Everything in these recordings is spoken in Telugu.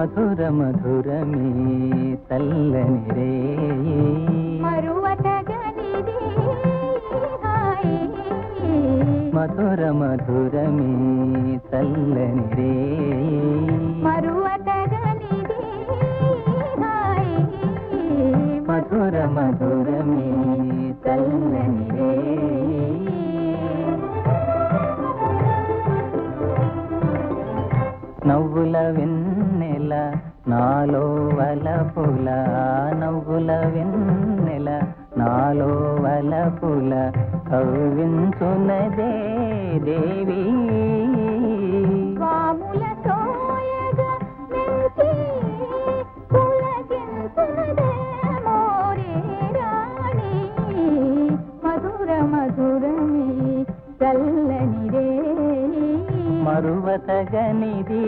మధుర మధురమే తల్లని రే. మధుర మధురమే తల్లని రే. మధుర మధురమే తల్లని రే. నవ్వుల వెన్నెల నాలో వలపుల నవ్వుల వెన్నెల నాలో వలపుల కవ్వించున్నదే దేవీ. మరువతగనిది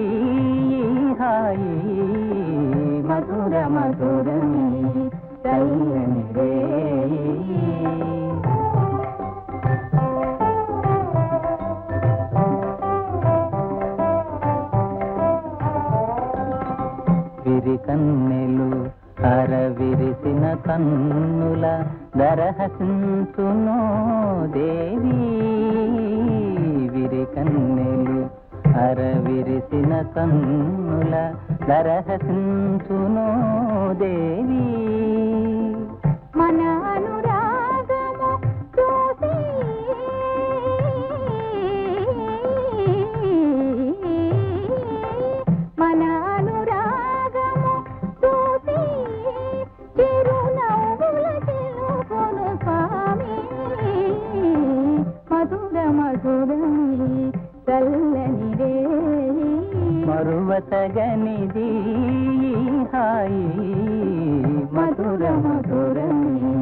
హాయి మధుర మధురని తల్లని రే. విరి కన్నెలు అరవిరిసిన కన్నుల దరహసించునో దేవీ. కన్నెలు అర విరిసిన కన్నుల దరహసించునో దేవి. మన మధురమి చల్లని మరువతగనిది హాయి మధుర మధురని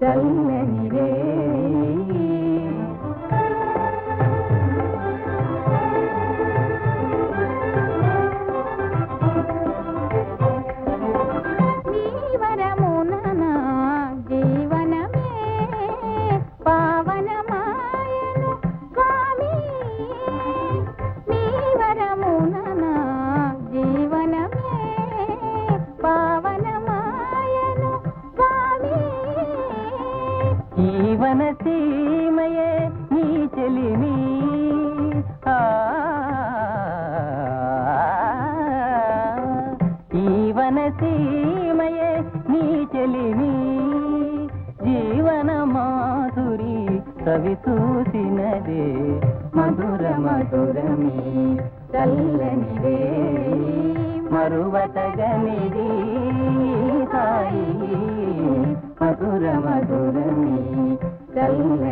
చల్లని సీమయే నీ చెలిమి. ఆ, జీవన సీమయే నీ చెలిమి. జీవన మాధురి కవి చూసినదే మధుర మధురమి. చల్లని మరువతగనిది సాయి. మధుర మధురమి. చల్లని రే